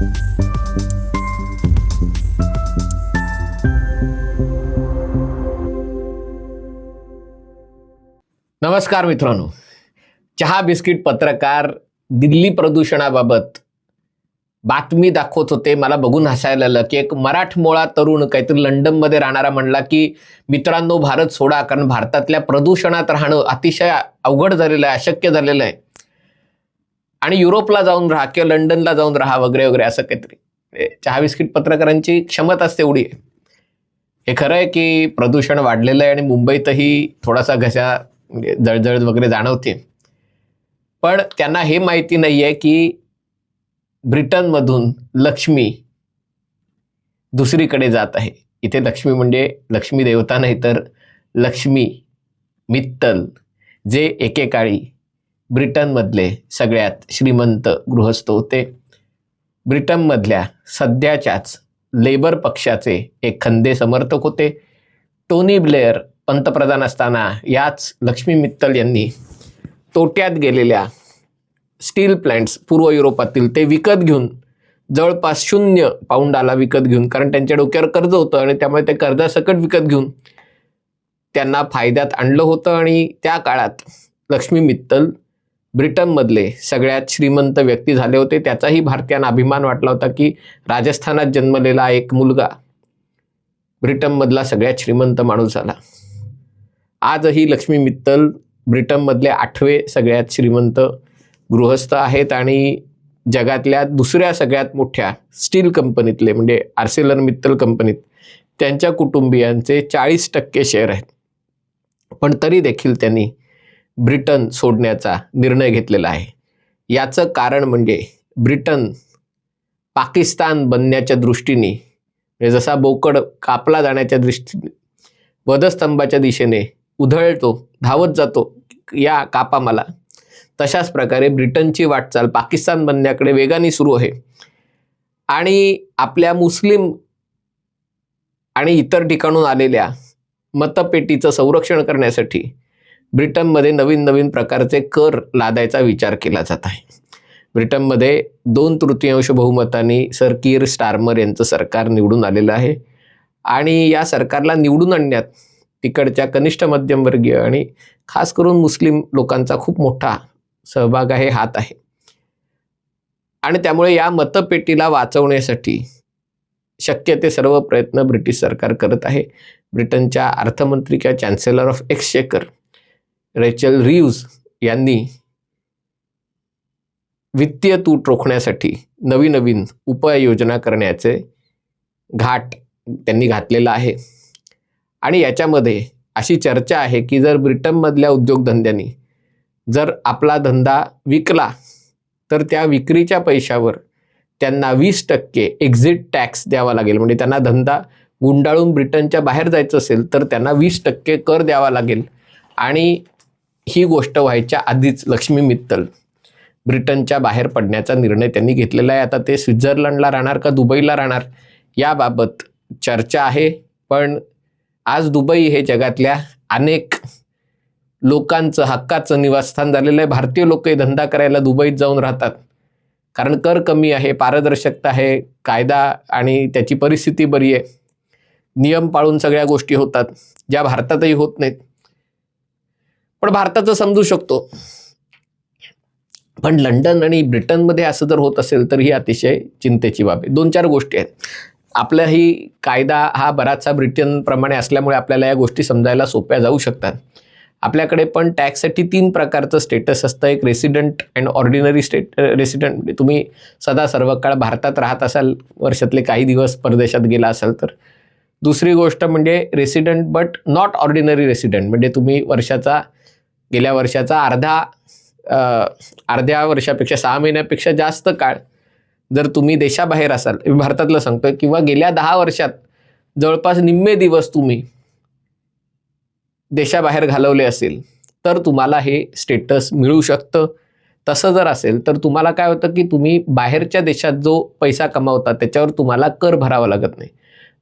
नमस्कार मित्रांनो. चहा बिस्किट पत्रकार दिल्ली प्रदूषणाबाबत बातमी दाखवत होते. मला बघून हसायला आलं की एक मराठमोळा तरुण काहीतरी लंडनमध्ये राहणारा म्हणला की मित्रांनो भारत सोडा कारण भारतातल्या प्रदूषणात राहणं अतिशय अवघड झालेलं आहे अशक्य झालेलं आहे. आणि युरोपला जाऊन राहा किंवा लंडनला जाऊन राहा वगैरे वगैरे असं काहीतरी. म्हणजे चहा बिस्किट पत्रकारांची क्षमताच तेवढी आहे हे खरं आहे की प्रदूषण वाढलेलं आहे आणि मुंबईतही थोडासा घशा म्हणजे जळजळ वगैरे जाणवते. पण त्यांना हे माहिती नाही आहे की ब्रिटनमधून लक्ष्मी दुसरीकडे जात आहे. इथे लक्ष्मी म्हणजे लक्ष्मी देवता नाही तर लक्ष्मी मित्तल जे एकेकाळी ब्रिटनमधले सगळ्यात श्रीमंत गृहस्थ होते. ब्रिटनमधल्या सध्याच्याच लेबर पक्षाचे एक खंदे समर्थक होते. टोनी ब्लेअर पंतप्रधान असताना याच लक्ष्मी मित्तल यांनी तोट्यात गेलेल्या स्टील प्लॅन्ट्स पूर्व युरोपातील ते विकत घेऊन जवळपास शून्य पाऊंडाला विकत घेऊन कारण त्यांच्या डोक्यावर कर्ज होतं आणि त्यामुळे ते कर्जासकट विकत घेऊन त्यांना फायद्यात आणलं होतं. आणि त्या काळात लक्ष्मी मित्तल ब्रिटनमधले सगळ्यात श्रीमंत व्यक्ती झाले होते. त्याचाही भारतीयांना अभिमान वाटला होता की राजस्थानात जन्मलेला एक मुलगा ब्रिटनमधला सगळ्यात श्रीमंत माणूस झाला. आजही लक्ष्मी मित्तल ब्रिटनमधले आठवे सगळ्यात श्रीमंत गृहस्थ आहेत आणि जगातल्या दुसऱ्या सगळ्यात मोठ्या स्टील कंपनीतले म्हणजे आर्सेलर मित्तल कंपनीत त्यांच्या कुटुंबियांचे चाळीस टक्के शेअर आहेत. पण तरी देखील त्यांनी ब्रिटन सोडण्याचा निर्णय घेतलेला आहे. याचं कारण म्हणजे ब्रिटन पाकिस्तान बनण्याच्या दृष्टीने म्हणजे जसा बोकड कापला जाण्याच्या दृष्टीने वधस्तंभाच्या दिशेने उधळतो धावत जातो या कापामाला तशाच प्रकारे ब्रिटनची वाटचाल पाकिस्तान बनण्याकडे वेगाने सुरू आहे. आणि आपल्या मुस्लिम आणि इतर ठिकाणून आलेल्या मतपेटीचं संरक्षण करण्यासाठी ब्रिटनमध्ये नवीन नवीन प्रकारचे कर लादायचा विचार केला जात आहे. ब्रिटनमध्ये दोन तृतीयांश बहुमतांनी सर कीर स्टार्मर यांचं सरकार निवडून आलेलं आहे. आणि या सरकारला निवडून आणण्यात तिकडच्या कनिष्ठ मध्यमवर्गीय आणि खास करून मुस्लिम लोकांचा खूप मोठा सहभाग आहे हात आहे. आणि त्यामुळे या मतपेटीला वाचवण्यासाठी शक्य ते सर्व प्रयत्न ब्रिटिश सरकार करत आहे. ब्रिटनच्या अर्थमंत्री किंवा chancellor of exchequer Rachel Reeves यांनी वित्तीय तूट रोखण्यासाठी नवीन नवीन उपाययोजना करण्याचे घाट त्यांनी घातलेला आहे. आणि याच्यामध्ये अशी चर्चा आहे की जर ब्रिटनमधल्या उद्योगधंद्यांनी जर आपला धंदा विकला तर त्या विक्रीच्या पैशावर त्यांना वीस टक्के एक्झिट टॅक्स द्यावा लागेल. म्हणजे त्यांना धंदा गुंडाळून ब्रिटनच्या बाहेर जायचं असेल तर त्यांना वीस टक्के कर द्यावा लागेल. आणि ही गोष्ट व्हायच्या आधीच लक्ष्मी मित्तल ब्रिटनच्या बाहेर पडण्याचा निर्णय त्यांनी घेतलेला आहे. आता ते स्वित्झर्लंडला राहणार का दुबईला राहणार याबाबत चर्चा आहे. पण आज दुबई हे जगातल्या अनेक लोकांचं हक्काचं निवासस्थान झालेलं आहे. भारतीय लोकही धंदा करायला दुबईत जाऊन राहतात. कारण कर कमी आहे पारदर्शकता आहे कायदा आणि त्याची परिस्थिती बरी आहे. नियम पाळून सगळ्या गोष्टी होतात ज्या भारतातही होत नाहीत. पण भारताचं समजू शकतो. पण लंडन आणि ब्रिटनमध्ये असं जर होत असेल तर ही अतिशय चिंतेची बाब आहे. दोन चार गोष्टी आहेत. आपलाही कायदा हा बराचसा ब्रिटनप्रमाणे असल्यामुळे आपल्याला या गोष्टी समजायला सोप्या जाऊ शकतात. आपल्याकडे पण टॅक्ससाठी तीन प्रकारचं स्टेटस असतं. एक resident and ordinary state resident म्हणजे तुम्ही सदा सर्व काळ भारतात राहत असाल वर्षातले काही दिवस परदेशात गेला असाल तर. दुसरी गोष्ट म्हणजे resident but not ordinary resident म्हणजे तुम्ही वर्षाचा गेल्या वर्षाचा अर्धा अर्ध्या वर्षापेक्षा सहा महिन्यापेक्षा जास्त काळ जर तुम्ही देशाबाहेर असाल मी भारतातलं सांगतोय किंवा गेल्या दहा वर्षात जवळपास निम्मे दिवस तुम्ही देशाबाहेर घालवले असेल तर तुम्हाला हे स्टेटस मिळू शकतं. तसं जर असेल तर तुम्हाला काय होतं की तुम्ही बाहेरच्या देशात जो पैसा कमावता त्याच्यावर तुम्हाला कर भरावा लागत नाही.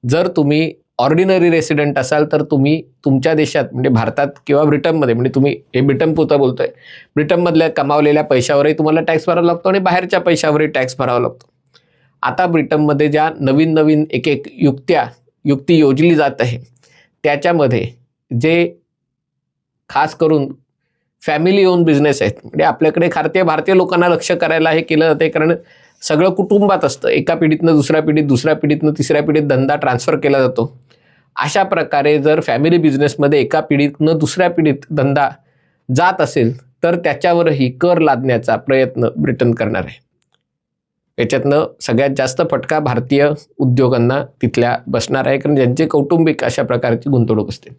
जर तुम्ही ऑर्डिनरी रेसिडेंट असाल तर तुम्ही तुमच्या देशात म्हणजे भारतात किंवा ब्रिटनमध्ये म्हणजे तुम्ही हे ब्रिटन पुरतं बोलतोय. ब्रिटनमधल्या कमावलेल्या पैशावरही तुम्हाला टॅक्स भरावा लागतो आणि बाहेरच्या पैशावरही टॅक्स भरावा लागतो. आता ब्रिटनमध्ये ज्या नवीन नवीन एक एक युक्त्या युक्ती योजली जात आहे त्याच्यामध्ये जे खास करून फॅमिली ओन बिझनेस आहेत म्हणजे आपल्याकडे भारतीय भारतीय लोकांना लक्ष करायला हे केलं जाते कारण सगळं कुटुंबात असतं. एका पिढीतनं दुसऱ्या पिढीत दुसऱ्या पिढीतनं तिसऱ्या पिढीत धंदा ट्रान्सफर केला जातो. अशा प्रकारे जर फॅमिली बिझनेसमध्ये एका पिढीतनं दुसऱ्या पिढीत धंदा जात असेल तर त्याच्यावरही कर लादण्याचा प्रयत्न ब्रिटन करणार आहे. याच्यातनं सगळ्यात जास्त फटका भारतीय उद्योगांना तिथल्या बसणार आहे कारण ज्यांचे कौटुंबिक अशा प्रकारची गुंतवणूक असते.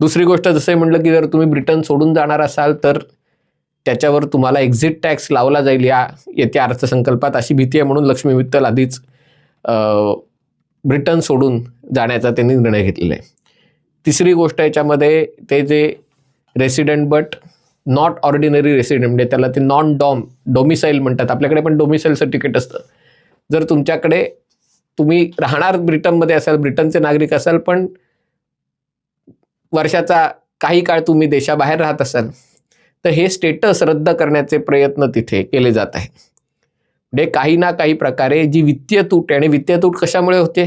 दुसरी गोष्ट जसं म्हटलं की जर तुम्ही ब्रिटन सोडून जाणार असाल तर त्याच्यावर तुम्हाला एक्झिट टॅक्स लावला जाईल. या येत्या अर्थसंकल्पात अशी भीती आहे म्हणून लक्ष्मी मित्तल आधीच ब्रिटन सोडून जाण्याचा त्यांनी निर्णय घेतलेला आहे. तिसरी गोष्ट याच्यामध्ये ते जे resident but not ordinary resident म्हणजे त्याला ते नॉन डॉम डोमिसाईल म्हणतात. आपल्याकडे पण डोमिसाईल सर्टिफिकेट असतं. जर तुमच्याकडे तुम्ही राहणार ब्रिटनमध्ये असाल ब्रिटनचे नागरिक असाल पण वर्षाचा काही काळ तुम्ही देशाबाहेर राहत असाल तर हे स्टेटस रद्द करण्याचे प्रयत्न तिथे केले जात आहे म्हणजे काही ना काही प्रकारे जी वित्तीय तूट आणि वित्तीय तूट कशामुळे होते?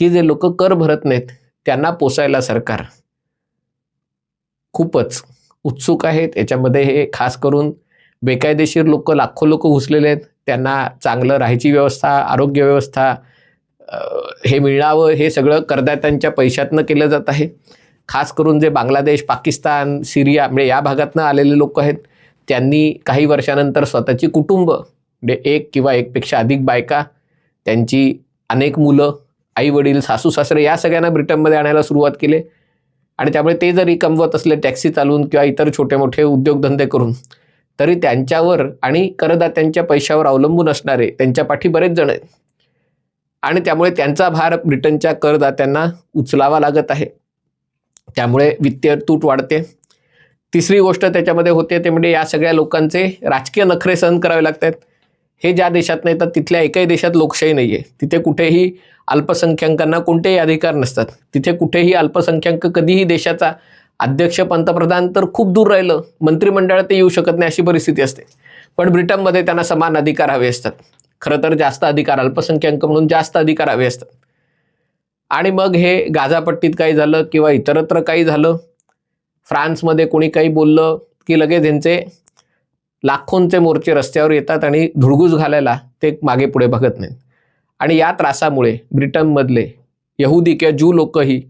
की जे लोक कर भरत नाहीत त्यांना पोसायला सरकार. खूपच उत्सुक आहेत. याच्यामध्ये हे खास करून बेकायदेशीर लोक लाखो लोक घुसलेले आहेत. त्यांना चांगलं राहायची व्यवस्था आरोग्य व्यवस्था हे मिळावं हे सगळं करदात्यांच्या पैशातनं केलं जात आहे. खास करून जे बांगलादेश पाकिस्तान सिरिया म्हणजे या भागातनं आलेले लोक आहेत त्यांनी काही वर्षानंतर स्वतःची कुटुंब म्हणजे एक किंवा एकपेक्षा अधिक बायका त्यांची अनेक मुलं आई वडील सासू सासरे या सगळ्यांना ब्रिटनमध्ये आणायला सुरुवात केली. आणि त्यामुळे ते जरी कमवत असले टॅक्सी चालवून किंवा इतर छोटे मोठे उद्योगधंदे करून तरी त्यांच्यावर आणि करदात्यांच्या पैशावर अवलंबून असणारे त्यांच्या पाठी बरेच जण आहेत. आणि त्यामुळे त्यांचा भार ब्रिटनच्या करदात्यांना उचलावा लागत आहे. त्यामुळे वित्तीय तूट वाढते. तिसरी गोष्ट त्याच्यामध्ये होते ते म्हणजे या सगळ्या लोकांचे राजकीय नखरे सहन करावे लागतात. हे ज्या देशात नाही तर तिथल्या एकाही देशात लोकशाही नाही आहे तिथे कुठेही अल्पसंख्याकांना कोणतेही अधिकार नसतात. तिथे कुठेही अल्पसंख्याक कधीही देशाचा अध्यक्ष पंतप्रधान तर खूप दूर राहिलं. मंत्रिमंडळात ते येऊ शकत नाही अशी परिस्थिती असते. पण ब्रिटनमध्ये त्यांना समान अधिकार हवे असतात. खरं तर जास्त अधिकार अल्पसंख्याक म्हणून जास्त अधिकार हवे असतात. आणि मग हे गाझापट्टीत काही झालं किंवा इतरत्र काही झालं? फ्रान्समध्ये कोणी काही बोललं की लगेच यांचे लाखोंचे मोर्चे रस्त्यावर येतात आणि धुडगूस घालायला ते मागे पुढे बघत नाहीत. आणि या त्रासामुळे ब्रिटनमधले यहुदी किंवा ज्यू लोकही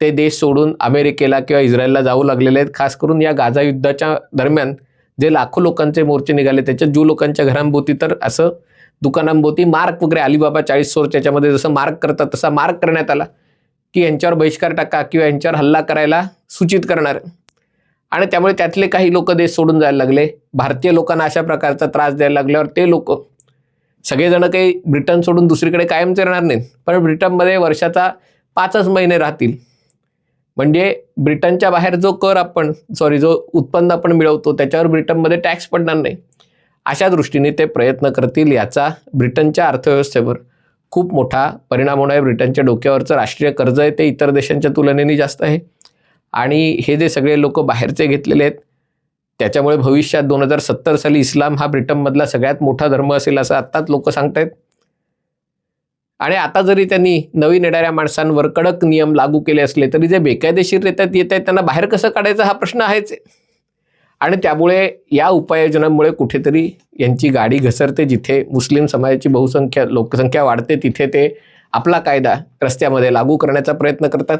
ते देश सोडून अमेरिकेला किंवा इस्रायलला जाऊ लागलेले आहेत. खास करून या गाझा युद्धाच्या दरम्यान जे लाखो लोकांचे मोर्चे निघाले त्याच्यात ज्यू लोकांच्या घरांभोवती तर असं दुकानांभोवती मार्क वगैरे अलिबाबा चाळीस सोर त्याच्यामध्ये जसं मार्क करतात तसा मार्क करण्यात आला की यांच्यावर बहिष्कार टाका किंवा यांच्यावर हल्ला करायला सूचित करणार. आणि त्यामुळे त्यातले काही लोक देश सोडून जायला लागले. भारतीय लोकांना अशा प्रकारचा त्रास द्यायला लागल्यावर ते लोक सगळेजण काही ब्रिटन सोडून दुसरीकडे कायमचे राहणार नाहीत. पण ब्रिटनमध्ये वर्षाचा पाचच महिने राहतील. म्हणजे ब्रिटनच्या बाहेर जो कर आपण सॉरी जो उत्पन्न आपण मिळवतो त्याच्यावर ब्रिटनमध्ये टॅक्स पडणार नाही. अशा दृष्टीने ते प्रयत्न करतील याचा ब्रिटनच्या अर्थव्यवस्थेवर खूप मोठा परिणाम होणार आहे. ब्रिटनच्या डोक्यावरचं राष्ट्रीय कर्ज आहे ते इतर देशांच्या तुलनेने जास्त आहे. आणि हे जे सगळे लोक बाहेरचे घेतलेले आहेत त्याच्यामुळे भविष्यात दोन हजार सत्तर साली इस्लाम हा ब्रिटनमधला सगळ्यात मोठा धर्म असेल असं आत्ताच लोक सांगतायत. आणि आता जरी त्यांनी नवीन येणाऱ्या माणसांवर कडक नियम लागू केले असले तरी जे बेकायदेशीररित्या येत आहेत त्यांना बाहेर कसं काढायचं हा प्रश्न आहेच. आणि त्यामुळे या उपाययोजनांमुळे कुठेतरी यांची गाडी घसरते जिथे मुस्लिम समाजाची बहुसंख्या लोकसंख्या वाढते तिथे ते आपला कायदा रस्त्यामध्ये लागू करण्याचा प्रयत्न करतात.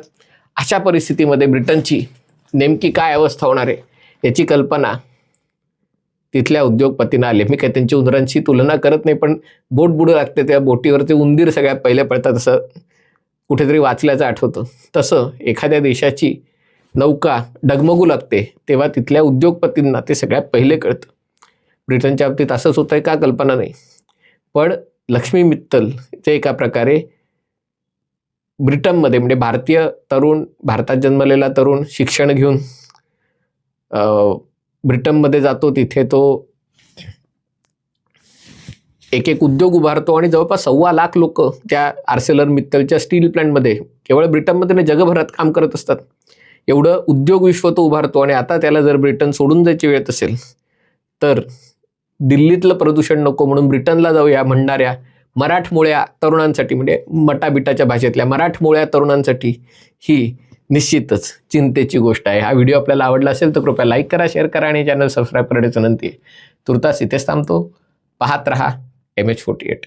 अशा परिस्थितीमध्ये ब्रिटनची नेमकी काय अवस्था होणार आहे याची कल्पना तिथल्या उद्योगपतींना आले. मी काही त्यांची उंदरांची तुलना करत नाही पण बोट बुडू लागते त्या बोटीवरचे उंदीर सगळ्यात पहिले पडतात असं कुठेतरी वाचल्याचं आठवतं. तसं एखाद्या देशाची नौका डगमगू लागते तेव्हा तिथल्या उद्योगपतींना ते सगळ्यात पहिले कळतं. ब्रिटनच्या बाबतीत असंच होतंय का कल्पना नाही. पण लक्ष्मी मित्तल ते एका प्रकारे ब्रिटनमध्ये म्हणजे भारतीय तरुण भारतात जन्मलेला तरुण शिक्षण घेऊन ब्रिटनमध्ये जातो तिथे तो एक एक उद्योग उभारतो आणि जवळपास सव्वा लाख लोक त्या आर्सेलर मित्तलच्या स्टील प्लॅन्टमध्ये केवळ ब्रिटनमध्ये नाही जगभरात काम करत असतात. एवढं उद्योग विश्व तो उभारतो आणि आता त्याला जर ब्रिटन सोडून जायची वेळ असेल तर दिल्लीतलं प्रदूषण नको म्हणून ब्रिटनला जाऊया म्हणणाऱ्या मराठमोळ्या तरुणांसाठी म्हणजे मटाबिटाच्या भाषेतल्या मराठमोळ्या तरुणांसाठी ही निश्चितच चिंतेची गोष्ट आहे. हा व्हिडिओ आपल्याला आवडला असेल तर कृपया लाईक करा शेअर करा आणि चॅनल सबस्क्राईब करण्याची विनंती आहे. तुर्तास इथेच थांबतो. पाहत रहा एम एच फोर्टी एट